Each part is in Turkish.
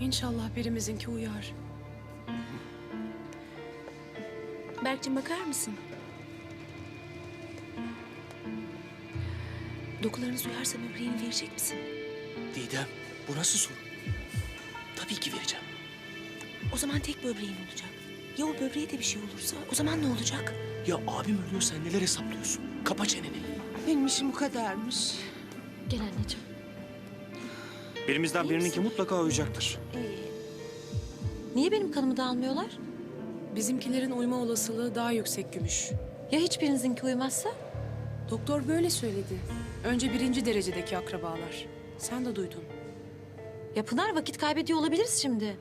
İnşallah birimizinki uyar. Berk'cim bakar mısın? Dokularınız uyarsa böbreğini verecek misin? Didem, bu nasıl soru? Tabii ki vereceğim. O zaman tek böbreğin olacak. Ya o böbreğe de bir şey olursa o zaman ne olacak? Ya abim ölüyor sen neler hesaplıyorsun? Kapa çeneni. Benim işim bu kadarmış. Gel anneciğim. Birimizden birininki mutlaka uyacaktır. Niye benim kanımı da almıyorlar? Bizimkilerin uyma olasılığı daha yüksek gümüş. Ya hiçbirinizinki uymazsa? Doktor böyle söyledi. Önce birinci derecedeki akrabalar. Sen de duydun. Ya Pınar vakit kaybediyor olabiliriz şimdi.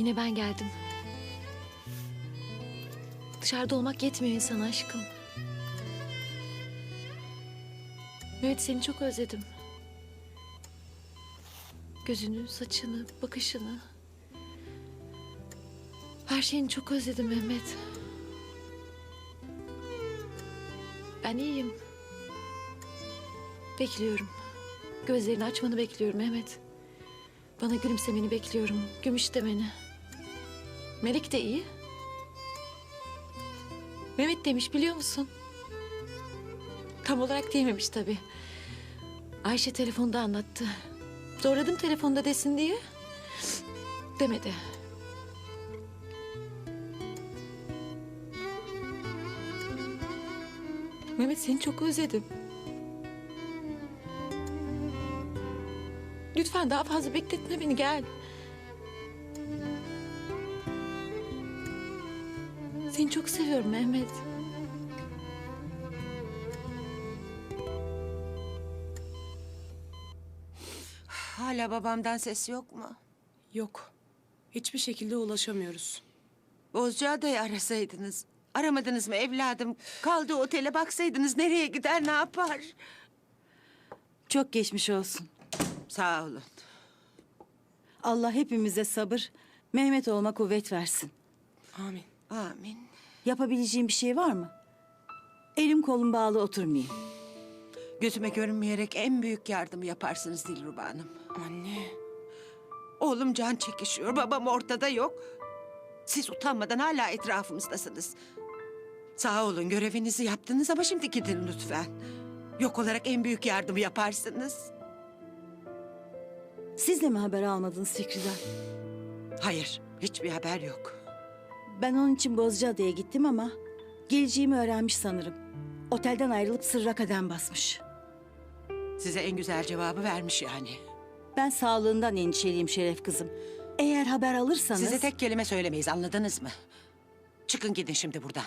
Yine ben geldim. Dışarıda olmak yetmiyor insana aşkım. Mehmet seni çok özledim. Gözünü, saçını, bakışını. Her şeyini çok özledim Mehmet. Ben iyiyim. Bekliyorum. Gözlerini açmanı bekliyorum Mehmet. Bana gülümsemeni bekliyorum. Gümüş demeni. Melek de iyi. Mehmet demiş biliyor musun? Tam olarak diyememiş tabii. Ayşe telefonda anlattı. Zorladım telefonda desin diye. Demedi. Mehmet seni çok özledim. Lütfen daha fazla bekletme beni gel. Seni çok seviyorum Mehmet. Hala babamdan ses yok mu? Yok. Hiçbir şekilde ulaşamıyoruz. Bozcaada'yı arasaydınız. Aramadınız mı evladım? Kaldığı otele baksaydınız nereye gider ne yapar? Çok geçmiş olsun. Sağ olun. Allah hepimize sabır, Mehmet olma kuvvet versin. Amin. Amin. Yapabileceğim bir şey var mı? Elim kolum bağlı oturmayayım. Gözüme görünmeyerek en büyük yardım yaparsınız Dilruba Hanım. Anne. Oğlum can çekişiyor, babam ortada yok. Siz utanmadan hala etrafımızdasınız. Sağ olun görevinizi yaptınız ama şimdi gidin lütfen. Yok olarak en büyük yardımı yaparsınız. Siz de mi haber almadınız Fikri'den? Hayır, hiçbir haber yok. Ben onun için Bozcaada'ya gittim ama geleceğimi öğrenmiş sanırım. Otelden ayrılıp sırra kadem basmış. Size en güzel cevabı vermiş yani. Ben sağlığından endişeliyim Şeref kızım. Eğer haber alırsanız... Size tek kelime söylemeyiz anladınız mı? Çıkın gidin şimdi buradan.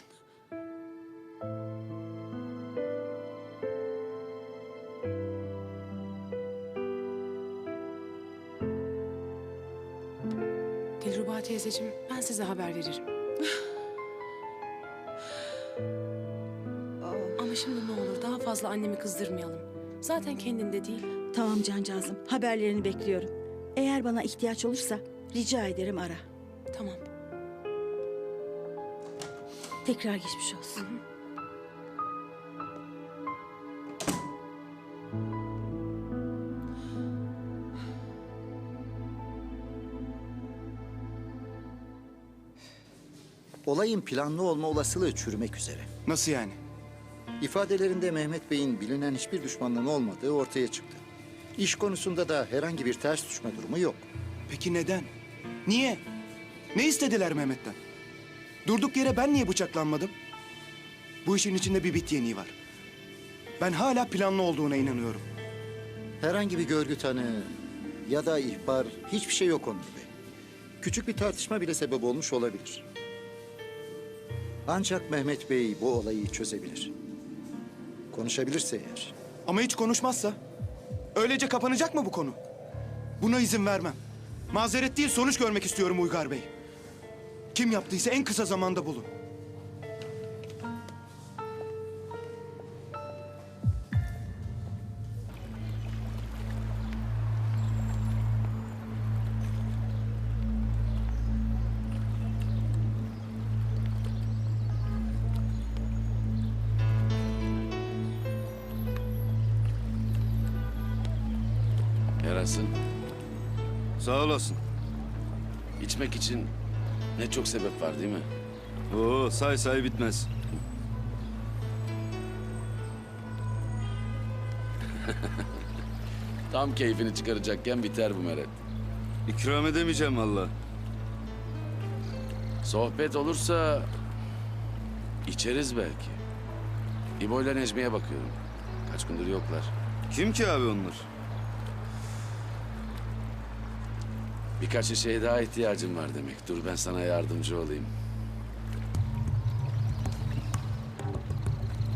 Dilruba teyzeciğim ben size haber veririm. Ama şimdi ne olur daha fazla annemi kızdırmayalım. Zaten kendinde değil. Tamam cancağızım, haberlerini bekliyorum. Eğer bana ihtiyaç olursa rica ederim ara. Tamam. Tekrar geçmiş olsun. Olayın planlı olma olasılığı çürümek üzere. Nasıl yani? İfadelerinde Mehmet Bey'in bilinen hiçbir düşmanlığının olmadığı ortaya çıktı. İş konusunda da herhangi bir ters düşme durumu yok. Peki neden? Niye? Ne istediler Mehmet'ten? Durduk yere ben niye bıçaklanmadım? Bu işin içinde bir bit yeniği var. Ben hala planlı olduğuna inanıyorum. Herhangi bir görgü tanığı ya da ihbar hiçbir şey yok Onur Bey. Küçük bir tartışma bile sebep olmuş olabilir. Ancak Mehmet Bey bu olayı çözebilir. Konuşabilirse eğer. Ama hiç konuşmazsa? Öylece kapanacak mı bu konu? Buna izin vermem. Mazeret değil sonuç görmek istiyorum Uygar Bey. Kim yaptıysa en kısa zamanda bulun. Yarasın. Sağ olasın. İçmek için ne çok sebep var değil mi? Oo say say bitmez. Tam keyfini çıkaracakken biter bu meret. İkram edemeyeceğim valla. Sohbet olursa içeriz belki. İbo ile Necmi'ye bakıyorum. Kaç gündür yoklar. Kim ki abi onlar? Birkaç şeye daha ihtiyacım var demek. Dur ben sana yardımcı olayım.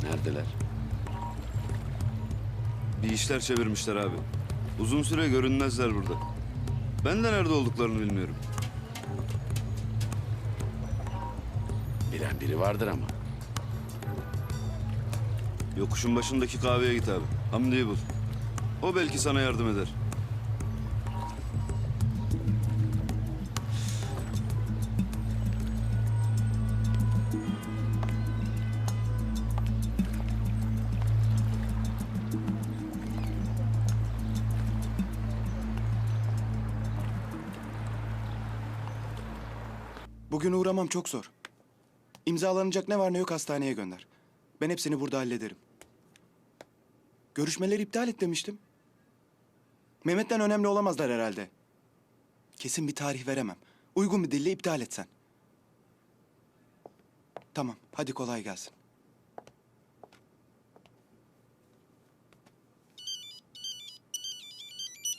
Neredeler? Bir işler çevirmişler abi. Uzun süre görünmezler burada. Ben de nerede olduklarını bilmiyorum. Bilen biri vardır ama. Yokuşun başındaki kahveye git abi. Hamdi'yi bul. O belki sana yardım eder. Bugün uğramam çok zor. İmzalanacak ne var ne yok hastaneye gönder. Ben hepsini burada hallederim. Görüşmeleri iptal et demiştim. Mehmet'ten önemli olamazlar herhalde. Kesin bir tarih veremem. Uygun bir dille iptal etsen. Tamam, hadi kolay gelsin.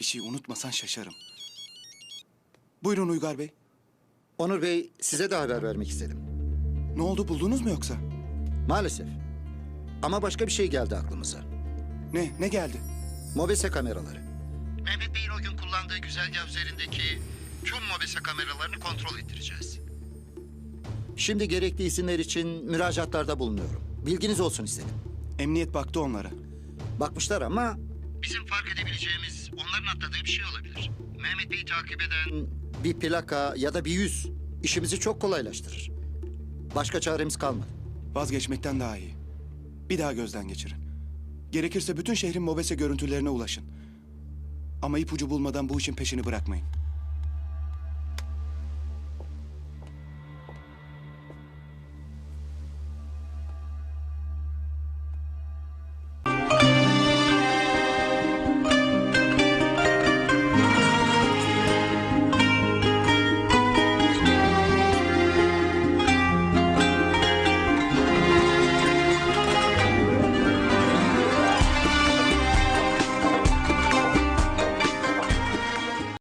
Bir şey unutmasan şaşarım. Buyurun Uygar Bey. Onur Bey size de haber vermek istedim. Ne oldu buldunuz mu yoksa? Maalesef. Ama başka bir şey geldi aklımıza. Ne? Ne geldi? Mobese kameraları. Mehmet Bey'in o gün kullandığı güzergah üzerindeki tüm mobese kameralarını kontrol ettireceğiz. Şimdi gerekli isimler için müracaatlarda bulunuyorum. Bilginiz olsun istedim. Emniyet baktı onlara. Bakmışlar ama... Bizim fark edebileceğimiz onların atladığı bir şey olabilir. Mehmet Bey'i takip eden... Bir plaka ya da bir yüz işimizi çok kolaylaştırır. Başka çaremiz kalmadı. Vazgeçmekten daha iyi. Bir daha gözden geçirin. Gerekirse bütün şehrin mobese görüntülerine ulaşın. Ama ipucu bulmadan bu işin peşini bırakmayın.